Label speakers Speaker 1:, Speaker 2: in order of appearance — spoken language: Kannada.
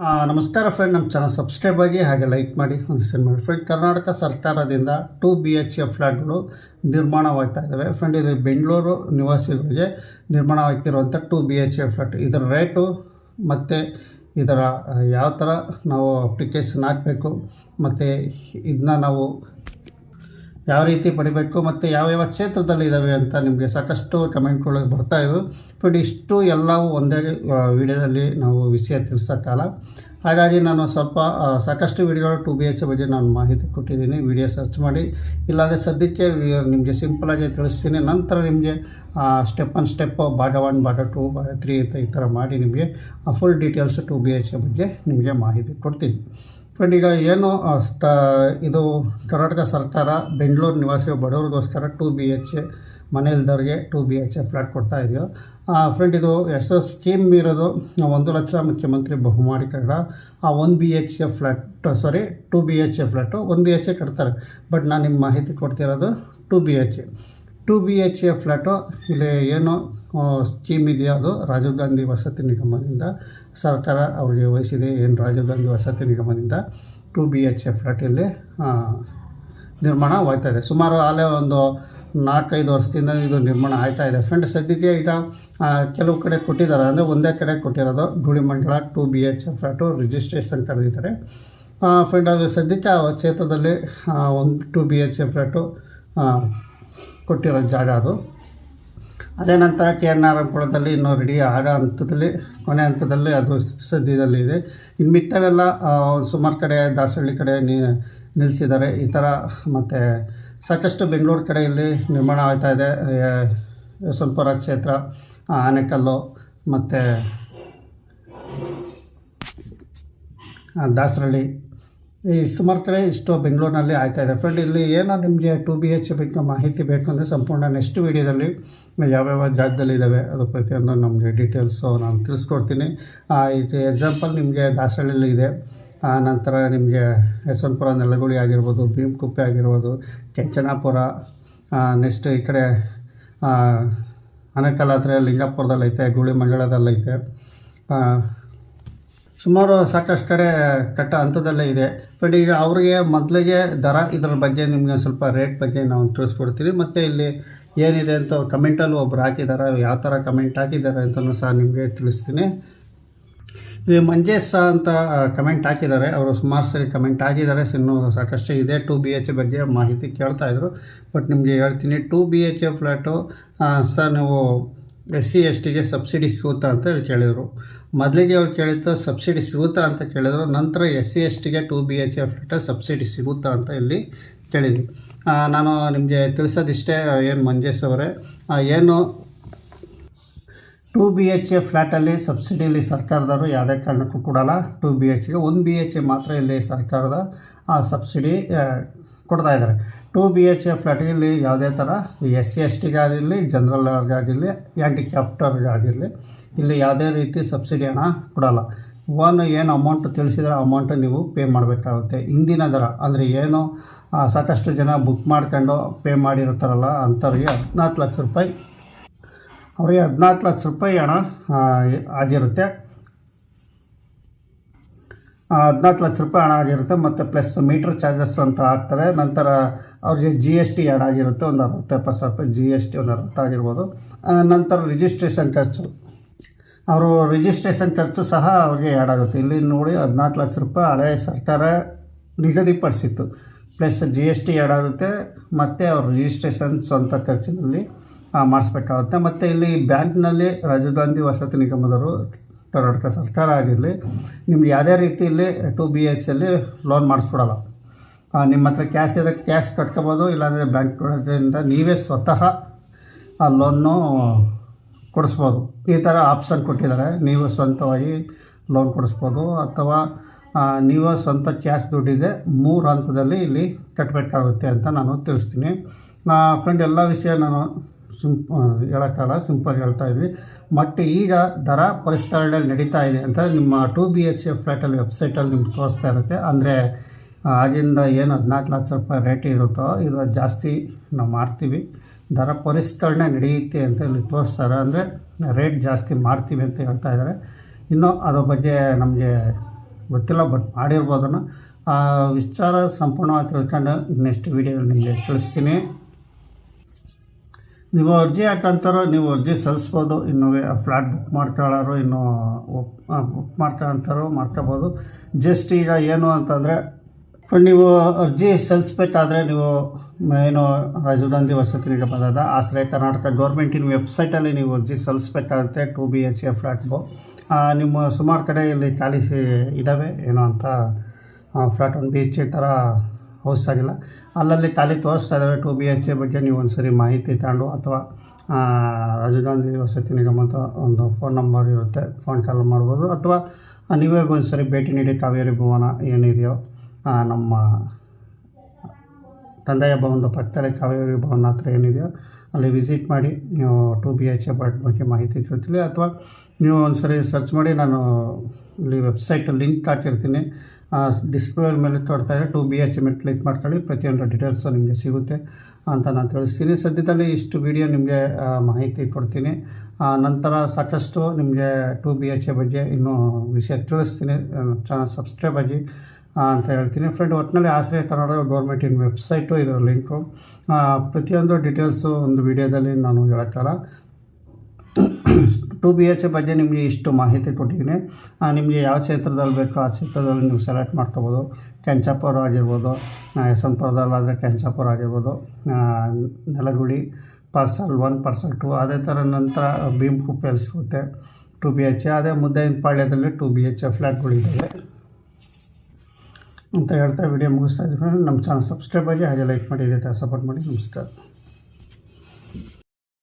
Speaker 1: ನಮಸ್ಕಾರ ಫ್ರೆಂಡ್ ನಮ್ಮ ಚಾನಲ್ ಸಬ್ಸ್ಕ್ರೈಬ್ ಆಗಿ ಹಾಗೆ ಲೈಕ್ ಮಾಡಿ ಸೆಂಡ್ ಮಾಡಿ. ಫ್ರೆಂಡ್ ಕರ್ನಾಟಕ ಸರ್ಕಾರದಿಂದ ಟು ಬಿ ಎಚ್ ಎ ಫ್ಲ್ಯಾಟ್ಗಳು ನಿರ್ಮಾಣವಾಗ್ತಾ ಇದ್ದಾವೆ ಫ್ರೆಂಡ್ ಇದು ಬೆಂಗಳೂರು ನಿವಾಸಿಗಳಿಗೆ ನಿರ್ಮಾಣವಾಗ್ತಿರುವಂಥ two B H A flat ಇದರ ರೇಟು ಮತ್ತು ಇದರ ಯಾವ ಥರ ನಾವು ಅಪ್ಲಿಕೇಶನ್ ಹಾಕಬೇಕು, ಮತ್ತು ಇದನ್ನ ನಾವು ಯಾವ ರೀತಿ ಪಡಿಬೇಕು ಮತ್ತು ಯಾವ ಯಾವ ಕ್ಷೇತ್ರದಲ್ಲಿ ಇದ್ದಾವೆ ಅಂತ ನಿಮಗೆ ಸಾಕಷ್ಟು ಕಮೆಂಟ್ಗಳು ಬರ್ತಾ ಇದ್ವು. ಬಟ್ ಇಷ್ಟು ಎಲ್ಲವೂ ಒಂದೇ ವಿಡಿಯೋದಲ್ಲಿ ನಾವು ವಿಷಯ ತಿಳಿಸೋಕ್ಕಲ್ಲ ಹಾಗಾಗಿ ನಾನು ಸ್ವಲ್ಪ ಸಾಕಷ್ಟು ವಿಡಿಯೋಗಳು ಟು ಬಿ ಎಚ್ ಬಗ್ಗೆ ನಾನು ಮಾಹಿತಿ ಕೊಟ್ಟಿದ್ದೀನಿ. ವಿಡಿಯೋ ಸರ್ಚ್ ಮಾಡಿ. ಇಲ್ಲಾಂದರೆ ಸದ್ಯಕ್ಕೆ ನಿಮಗೆ ಸಿಂಪಲಾಗಿ ತಿಳಿಸ್ತೀನಿ. ನಂತರ ನಿಮಗೆ ಸ್ಟೆಪ್ ಆನ್ ಸ್ಟೆಪ್ ಭಾಗ ಒನ್ ಭಾಗ ಟು ಭಾಗ ತ್ರೀ ಅಂತ ಈ ಥರ ಮಾಡಿ ನಿಮಗೆ full details two B H ಬಗ್ಗೆ ನಿಮಗೆ ಮಾಹಿತಿ ಕೊಡ್ತೀನಿ. ಫ್ರೆಂಡ್ ಈಗ ಏನು ಇದು ಕರ್ನಾಟಕ ಸರ್ಕಾರ ಬೆಂಗಳೂರು ನಿವಾಸಿ ಬಡವರಿಗೋಸ್ಕರ ಟು ಬಿ ಎಚ್ ಎ ಮನೆ ಇಲ್ದವ್ರಿಗೆ two B H A flat ಕೊಡ್ತಾ ಇದೆಯೋ. ಫ್ರೆಂಡ್, ಇದು ಎಸ್ ಎಸ್ ಸ್ಕೀಮ್ ಇರೋದು ಒಂದು ಲಕ್ಷ ಮುಖ್ಯಮಂತ್ರಿ ಬಹುಮಾಡಿ ಕನ್ನಡ ಆ one B H A flat sorry, two B H A flat one B H A ಕಟ್ತಾರೆ. ಬಟ್ ನಾನು ನಿಮ್ಮ ಮಾಹಿತಿ ಕೊಡ್ತಿರೋದು two B H A. Two B H A flat ಇಲ್ಲಿ ಏನು ಸ್ಕೀಮ್ ಇದೆಯೋ ಅದು? ರಾಜೀವ್ ಗಾಂಧಿ ವಸತಿ ನಿಗಮದಿಂದ ಸರ್ಕಾರ ಅವರಿಗೆ ವಹಿಸಿದೆ ಏನು ರಾಜೀವ್ ಗಾಂಧಿ ವಸತಿ ನಿಗಮದಿಂದ? ಟು ಬಿ ಎಚ್ ಎ ಫ್ಲಾಟಲ್ಲಿ ನಿರ್ಮಾಣ ಆ, ನಿರ್ಮಾಣವಾಗ್ತಾ ಇದೆ. ಸುಮಾರು ಅಲ್ಲೇ ಒಂದು ನಾಲ್ಕೈದು ವರ್ಷದಿಂದ ಇದು ನಿರ್ಮಾಣ ಆಯ್ತಾ ಇದೆ. ಫ್ರೆಂಡ್ ಸದ್ಯಕ್ಕೆ ಈಗ ಕೆಲವು ಕಡೆ ಕೊಟ್ಟಿದ್ದಾರೆ. ಅಂದರೆ ಒಂದೇ ಕಡೆ ಕೊಟ್ಟಿರೋದು ಮಂಡಳ two B H A flat registration ಕರೆದಿದ್ದಾರೆ. ಫ್ರೆಂಡ್ ಅದು ಸದ್ಯಕ್ಕೆ ಆ ಕ್ಷೇತ್ರದಲ್ಲಿ ಒಂದು two B H A flat ಕೊಟ್ಟಿರೋ ಜಾಗ ಅದು. ಅದೇ ನಂತರ ಕೆ ಎನ್ ಆರ್ ಅಂಕೋಳದಲ್ಲಿ ಇನ್ನೂ ರೆಡಿ ಆದ ಹಂತದಲ್ಲಿ, ಕೊನೆ ಹಂತದಲ್ಲಿ ಅದು ಸದ್ಯದಲ್ಲಿ ಇದೆ. ಇನ್ನು ಮಿತ್ತವೆಲ್ಲ ಸುಮಾರು ಕಡೆ ದಾಸಹಳ್ಳಿ ಕಡೆ ನಿಲ್ಲಿಸಿದ್ದಾರೆ ಈ ಥರ ಮತ್ತು ಸಾಕಷ್ಟು ಬೆಂಗಳೂರು ಕಡೆ ಇಲ್ಲಿ ನಿರ್ಮಾಣ ಆಗ್ತಾ ಇದೆ. ಯಶವಂತಪುರ ಕ್ಷೇತ್ರ ಆನೆಕಲ್ಲು ಮತ್ತು ದಾಸರಳ್ಳಿ ಈ ಸುಮಾರು ಕಡೆ ಇಷ್ಟು ಬೆಂಗಳೂರಿನಲ್ಲಿ ಆಯ್ತಾ ಇದೆ. ಫ್ರೆಂಡ್ ಇಲ್ಲಿ ಏನೋ ನಿಮಗೆ ಟು ಬಿ ಎಚ್ ಬಗ್ಗೆ ಮಾಹಿತಿ ಬೇಕು ಅಂದರೆ ಸಂಪೂರ್ಣ ನೆಕ್ಸ್ಟ್ ವೀಡಿಯೋದಲ್ಲಿ ಯಾವ್ಯಾವ ಜಾಗದಲ್ಲಿ ಇದ್ದಾವೆ ಅದು ಪ್ರತಿಯೊಂದು ನಮಗೆ ಡೀಟೇಲ್ಸು ನಾನು ತಿಳಿಸ್ಕೊಡ್ತೀನಿ. ಇದು ಎಕ್ಸಾಂಪಲ್ ನಿಮಗೆ ದಾಸಹಳ್ಳಿಲಿ ಇದೆ. ನಂತರ ನಿಮಗೆ ಯಶವಂತಪುರ ನೆಲಗುಳಿ ಆಗಿರ್ಬೋದು ಭೀಮಕುಪ್ಪೆ ಆಗಿರ್ಬೋದು ಕೆಂಚನಾಪುರ ನೆಕ್ಸ್ಟ್ ಈ ಕಡೆ ಆ, ಆದರೆ ಲಿಂಗಾಪುರದಲ್ಲೈತೆ ಗುಳಿ ಮಂಗಳದಲ್ಲೈತೆ ಸುಮಾರು ಸಾಕಷ್ಟು ಕಡೆ ಕಟ್ಟ ಹಂತದಲ್ಲೇ ಇದೆ. ಬಟ್ ಈಗ ಅವರಿಗೆ ಮೊದಲಿಗೆ ದರ ಇದ್ರ ಬಗ್ಗೆ ನಿಮಗೆ ಸ್ವಲ್ಪ ರೇಟ್ ಬಗ್ಗೆ ನಾವು ತಿಳಿಸ್ಕೊಡ್ತೀವಿ. ಮತ್ತು ಇಲ್ಲಿ ಏನಿದೆ ಅಂತ ಕಮೆಂಟಲ್ಲಿ ಒಬ್ರು ಹಾಕಿದ್ದಾರೆ ಯಾವ ಥರ ಕಮೆಂಟ್ ಹಾಕಿದ್ದಾರೆ ಅಂತಲೂ ಸಹ ನಿಮಗೆ ತಿಳಿಸ್ತೀನಿ. ಇದು ಮಂಜೇಶ್ ಸಹ ಅಂತ ಕಮೆಂಟ್ ಹಾಕಿದ್ದಾರೆ ಅವರು ಸುಮಾರು ಸರಿ ಕಮೆಂಟ್ ಹಾಕಿದ್ದಾರೆ ಇನ್ನೂ ಸಾಕಷ್ಟು ಇದೆ ಟು ಬಿ ಎಚ್ ಬಗ್ಗೆ ಮಾಹಿತಿ ಕೇಳ್ತಾ ಇದ್ರು. ಬಟ್ ನಿಮಗೆ ಹೇಳ್ತೀನಿ, two B H A flat sir ನೀವು ಎಸ್ ಸಿ ಎಸ್ ಟಿಗೆ ಸಬ್ಸಿಡಿ ಸಿಗುತ್ತಾ ಅಂತ ಹೇಳಿ ಕೇಳಿದರು. ಮೊದಲಿಗೆ ಅವ್ರು ಕೇಳಿದ್ದು ಸಬ್ಸಿಡಿ ಸಿಗುತ್ತಾ ಅಂತ ಕೇಳಿದರು, ನಂತರ ಎಸ್ ಸಿ ಎಸ್ ಟಿಗೆ two B H F flat subsidy ಸಿಗುತ್ತಾ ಅಂತ ಇಲ್ಲಿ ಕೇಳಿದ್ವಿ ನಾನು ನಿಮಗೆ ತಿಳಿಸೋದಿಷ್ಟೇ ಏನು ಮಂಜೇಶ್ ಅವರೇ. ಏನು ಟು ಬಿ ಎಚ್ ಎ ಫ್ಲ್ಯಾಟಲ್ಲಿ ಸಬ್ಸಿಡಿಯಲ್ಲಿ ಸರ್ಕಾರದವರು ಯಾವುದೇ ಕಾರಣಕ್ಕೂ ಕೊಡಲ್ಲ. ಟು ಬಿ ಎಚ್ಗೆ ಒಂದು ಬಿ ಎಚ್ ಮಾತ್ರ ಇಲ್ಲಿ ಸರ್ಕಾರದ, ಆ, ಸಬ್ಸಿಡಿ ಕೊಡ್ತಾ ಇದ್ದಾರೆ. ಟು ಬಿ ಎಚ್ ಎ ಫ್ಲ್ಯಾಟ್ಗೆ ಇಲ್ಲಿ ಯಾವುದೇ ಥರ ಎಸ್ ಸಿ ಎಸ್ ಟಿಗಾಗಿರಲಿ, ಜನರಲ್ಗಾಗಿರಲಿ, ಹ್ಯಾಂಡಿಕ್ಯಾಪ್ಟರ್ಗಾಗಿರಲಿ ಇಲ್ಲಿ ಯಾವುದೇ ರೀತಿ ಸಬ್ಸಿಡಿ ಹಣ ಕೊಡಲ್ಲ. ಒನ್ ಏನು ಅಮೌಂಟ್ ತಿಳಿಸಿದ್ರೆ ಅಮೌಂಟ್ ನೀವು ಪೇ ಮಾಡಬೇಕಾಗುತ್ತೆ. ಇಂದಿನ ದರ, ಅಂದರೆ ಏನು ಸಾಕಷ್ಟು ಜನ ಬುಕ್ ಮಾಡ್ಕೊಂಡು ಪೇ ಮಾಡಿರ್ತಾರಲ್ಲ ಅಂಥವ್ರಿಗೆ ಹದಿನಾಲ್ಕು ಲಕ್ಷ ರೂಪಾಯಿ, ಅವರಿಗೆ ಹದಿನಾಲ್ಕು ಲಕ್ಷ ರೂಪಾಯಿ ಹಣ ಆಗಿರುತ್ತೆ. ಹದಿನಾಲ್ಕು ಲಕ್ಷ ರೂಪಾಯಿ ಹಣ ಆಗಿರುತ್ತೆ, ಮತ್ತು ಪ್ಲಸ್ ಮೀಟ್ರ್ ಚಾರ್ಜಸ್ ಅಂತ ಹಾಕ್ತಾರೆ. ನಂತರ ಅವ್ರಿಗೆ ಜಿ ಎಸ್ ಟಿ ಆ್ಯಡ್ ಆಗಿರುತ್ತೆ, ಒಂದು ಅರವತ್ತು, ಎಪ್ಪತ್ತು ಸಾವಿರ ರೂಪಾಯಿ ಜಿ ಎಸ್ ಟಿ ಒಂದು ಅರವತ್ತು ಆಗಿರ್ಬೋದು. ನಂತರ ರಿಜಿಸ್ಟ್ರೇಷನ್ ಖರ್ಚು ಅವರು ರಿಜಿಸ್ಟ್ರೇಷನ್ ಖರ್ಚು ಸಹ ಅವ್ರಿಗೆ ಆ್ಯಡ್ ಆಗುತ್ತೆ. ಇಲ್ಲಿ ನೋಡಿ ಹದಿನಾಲ್ಕು ಲಕ್ಷ ರೂಪಾಯಿ ಹಳೆ ಸರ್ಕಾರ ನಿಗದಿಪಡಿಸಿತ್ತು. Plus G S T add ಆಗುತ್ತೆ. ಮತ್ತು ಅವ್ರ ರಿಜಿಸ್ಟ್ರೇಷನ್ ಸ್ವಂತ ಖರ್ಚಿನಲ್ಲಿ ಮಾಡಿಸ್ಬೇಕಾಗುತ್ತೆ. ಮತ್ತು ಇಲ್ಲಿ ಬ್ಯಾಂಕ್ನಲ್ಲಿ ರಾಜೀವ್ ಗಾಂಧಿ ವಸತಿ ನಿಗಮದವರು ಕರ್ನಾಟಕ ಸರ್ಕಾರ ಆಗಿರಲಿ, ನಿಮ್ಗೆ ಯಾವುದೇ ರೀತಿಯಲ್ಲಿ ಟು ಬಿ ಎಚ್ ಅಲ್ಲಿ ಲೋನ್ ಮಾಡಿಸ್ಬಿಡಲ್ಲ. ನಿಮ್ಮ ಹತ್ರ ಕ್ಯಾಶ್ ಇರೋ ಕ್ಯಾಶ್ ಕಟ್ಕೋಬೋದು, ಇಲ್ಲಾಂದರೆ ಬ್ಯಾಂಕ್ಗಳಿಂದ ನೀವೇ ಸ್ವತಃ ಆ ಲೋನ್ನು ಕೊಡಿಸ್ಬೋದು. ಈ ಥರ ಆಪ್ಷನ್ ಕೊಟ್ಟಿದ್ದಾರೆ. ನೀವು ಸ್ವಂತವಾಗಿ ಲೋನ್ ಕೊಡಿಸ್ಬೋದು. ಅಥವಾ ನೀವು ಸ್ವಂತ ಕ್ಯಾಶ್ ದುಡ್ಡಿದೆ, ಮೂರು ಹಂತದಲ್ಲಿ ಇಲ್ಲಿ ಕಟ್ಟಬೇಕಾಗುತ್ತೆ ಅಂತ ನಾನು ತಿಳಿಸ್ತೀನಿ. ಫ್ರೆಂಡ್ ಎಲ್ಲ ವಿಷಯ ನಾನು ಸಿಂಪ್ ಹೇಳೋಕ್ಕಲ್ಲ ಸಿಂಪಲ್ ಹೇಳ್ತಾ ಇದ್ವಿ. ಮತ್ತು ಈಗ ದರ ಪರಿಷ್ಕರಣೆಯಲ್ಲಿ ನಡೀತಾ ಇದೆ ಅಂತ ನಿಮ್ಮ ಟು ಬಿ ಎಚ್ ಎ ಫ್ಲ್ಯಾಟಲ್ಲಿ ವೆಬ್ಸೈಟಲ್ಲಿ ನಿಮ್ಗೆ ತೋರಿಸ್ತಾ ಇರುತ್ತೆ. ಅಂದರೆ ಆಗಿಂದ ಏನು ಹದಿನಾಲ್ಕು ಲಕ್ಷ ರೂಪಾಯಿ ರೇಟ್ ಇರುತ್ತೋ ಇದು ಜಾಸ್ತಿ ನಾವು ಮಾಡ್ತೀವಿ. ದರ ಪರಿಷ್ಕರಣೆ ನಡೆಯುತ್ತೆ ಅಂತ ಇಲ್ಲಿ ತೋರಿಸ್ತಾರೆ ಅಂದರೆ ರೇಟ್ ಜಾಸ್ತಿ ಮಾಡ್ತೀವಿ ಅಂತ ಹೇಳ್ತಾ ಇದ್ದಾರೆ. ಇನ್ನೂ ಅದ್ರ ಬಗ್ಗೆ ನಮಗೆ ಗೊತ್ತಿಲ್ಲ ಬಟ್ ಮಾಡಿರ್ಬೋದನ್ನು. ಆ ವಿಚಾರ ಸಂಪೂರ್ಣವಾಗಿ ತಿಳ್ಕೊಂಡು ನೆಕ್ಸ್ಟ್ ವೀಡಿಯೋದಲ್ಲಿ ನಿಮಗೆ ತಿಳಿಸ್ತೀನಿ. ನೀವು ಅರ್ಜಿ ಹಾಕಂತಾರೋ ನೀವು ಅರ್ಜಿ ಸಲ್ಲಿಸ್ಬೋದು. ಇನ್ನು ಫ್ಲಾಟ್ ಬುಕ್ ಮಾಡ್ಕೊಳ್ಳೋರು ಇನ್ನೂ ಬುಕ್ ಮಾಡ್ಕೊಳ್ಳೋಂಥವ್ರು ಮಾಡ್ಕೋಬೋದು. ಜಸ್ಟ್ ಈಗ ಏನು ಅಂತಂದರೆ ನೀವು ಅರ್ಜಿ ಸಲ್ಲಿಸ್ಬೇಕಾದ್ರೆ ನೀವು, ಏನು ರಾಜೀವ್ ಗಾಂಧಿ ವಸತಿ ನಿಗಮದ ಆಶ್ರಯ ಕರ್ನಾಟಕ ಗೌರ್ಮೆಂಟಿನ ವೆಬ್ಸೈಟಲ್ಲಿ ನೀವು ಅರ್ಜಿ ಸಲ್ಲಿಸ್ಬೇಕಾಗುತ್ತೆ ಟು ಬಿ ಎಚ್ ಎ ಫ್ಲ್ಯಾಟ್ಬು ನಿಮ್ಮ ಸುಮಾರು ಕಡೆ ಇಲ್ಲಿ ಖಾಲಿ ಇದ್ದಾವೆ ಏನೋ ಅಂತ ಫ್ಲ್ಯಾಟ್ ಒಂದು ಬಿ ಎಚ್ ಎ ಥರ ಹೌಸ್ ಆಗಿಲ್ಲ. ಅಲ್ಲಲ್ಲಿ ಖಾಲಿ ತೋರಿಸ್ತಾ ಇದ್ದಾವೆ ಟು ಬಿ ಎಚ್ ಎ ಬಗ್ಗೆ ನೀವು ಒಂದು ಸರಿ ಮಾಹಿತಿ ತಗೊಂಡು, ಅಥವಾ ರಾಜೀವ್ ವಸತಿ ನಿಗಮ ಅಂತ ಒಂದು ಫೋನ್ ನಂಬರ್ ಇರುತ್ತೆ ಫೋನ್ ಕಾಲ್ ಮಾಡ್ಬೋದು, ಅಥವಾ ನೀವೇ ಒಂದು ಸರಿ ಭೇಟಿ ನೀಡಿ, ಕಾವೇರಿ ಭವನ ಏನಿದೆಯೋ ನಮ್ಮ ತಂದೆಯ ಭವನದ ಪಕ್ಕದಲ್ಲೇ ಕಾವೇರಿ ಭವನ ಹತ್ರ ಏನಿದೆಯೋ ಅಲ್ಲಿ ವಿಸಿಟ್ ಮಾಡಿ ನೀವು ಟು ಬಿ ಎಚ್ ಎ ಬಗ್ಗೆ ಮಾಹಿತಿ ತಿಳ್ತೀವಿ. ಅಥವಾ ನೀವು ಒಂದು ಸರಿ ಸರ್ಚ್ ಮಾಡಿ ನಾನು ಇಲ್ಲಿ ವೆಬ್ಸೈಟ್ ಲಿಂಕ್ ಹಾಕಿರ್ತೀನಿ. ಡಿಸ್ಪ್ಲೇ ಮೇಲೆ ತೋರ್ತಾ ಇದೆ ಟು ಬಿ ಎಚ್ ಮೇಲೆ ಕ್ಲಿಕ್ ಮಾಡ್ಕೊಳ್ಳಿ. ಪ್ರತಿಯೊಂದು ಡೀಟೇಲ್ಸು ನಿಮಗೆ ಸಿಗುತ್ತೆ ಅಂತ ನಾನು ತಿಳಿಸ್ತೀನಿ. ಸದ್ಯದಲ್ಲಿ ಇಷ್ಟು ವಿಡಿಯೋ ನಿಮಗೆ ಮಾಹಿತಿ ಕೊಡ್ತೀನಿ. ನಂತರ ಸಾಕಷ್ಟು ನಿಮಗೆ ಟು ಬಿ ಎಚ್ ಎ ಬಗ್ಗೆ ಇನ್ನೂ ವಿಷಯ ತಿಳಿಸ್ತೀನಿ. ಚಾನಲ್ ಸಬ್ಸ್ಕ್ರೈಬ್ ಆಗಿ ಅಂತ ಹೇಳ್ತೀನಿ. ಫ್ರೆಂಡ್ ಒಟ್ಟಿನಲ್ಲಿ ಆಶ್ರಯ ಕನ್ನಡ ಗೌರ್ಮೆಂಟಿನ ವೆಬ್ಸೈಟು ಇದರ ಲಿಂಕು ಪ್ರತಿಯೊಂದು ಡೀಟೇಲ್ಸು ಒಂದು ವಿಡಿಯೋದಲ್ಲಿ ನಾನು ಹೇಳೋಕ್ಕಲ್ಲ. ಟು ಬಿ ಎಚ್ ಬಗ್ಗೆ ನಿಮಗೆ ಇಷ್ಟು ಮಾಹಿತಿ ಕೊಟ್ಟಿದ್ದೀನಿ. ನಿಮಗೆ ಯಾವ ಕ್ಷೇತ್ರದಲ್ಲಿ ಬೇಕೋ ಆ ಕ್ಷೇತ್ರದಲ್ಲಿ ನೀವು ಸೆಲೆಕ್ಟ್ ಮಾಡ್ಕೋಬೋದು. ಕೆಂಚಾಪುರ ಆಗಿರ್ಬೋದು ಯಶವಂತಪುರದಲ್ಲಾದರೆ ಕೆಂಚಾಪುರ ಆಗಿರ್ಬೋದು Nelaguli parcel one parcel two ಅದೇ ಥರ ನಂತರ ಭೀಮ್ ಕುಪ್ಪೆಯಲ್ಲಿ ಸಿಗುತ್ತೆ ಟು ಬಿ ಎಚ್ ಅದೇ ಮುದ್ದೆ ಪಾಳ್ಯದಲ್ಲಿ ಟು ಬಿ ಎಚ್ ಫ್ಲ್ಯಾಟ್ಗಳಿದ್ದಾವೆ ಅಂತ ಹೇಳ್ತಾ ವಿಡಿಯೋ ಮುಗಿಸ್ತಾ ಇದ್ದೀನಿ. ನಮ್ಮ ಚಾನಲ್ ಸಬ್ಸ್ಕ್ರೈಬ್ ಆಗಿ ಹಾಗೆ ಲೈಕ್ ಮಾಡಿ, ಇದೇ ಸಪೋರ್ಟ್ ಮಾಡಿ. ನಮಸ್ಕಾರ.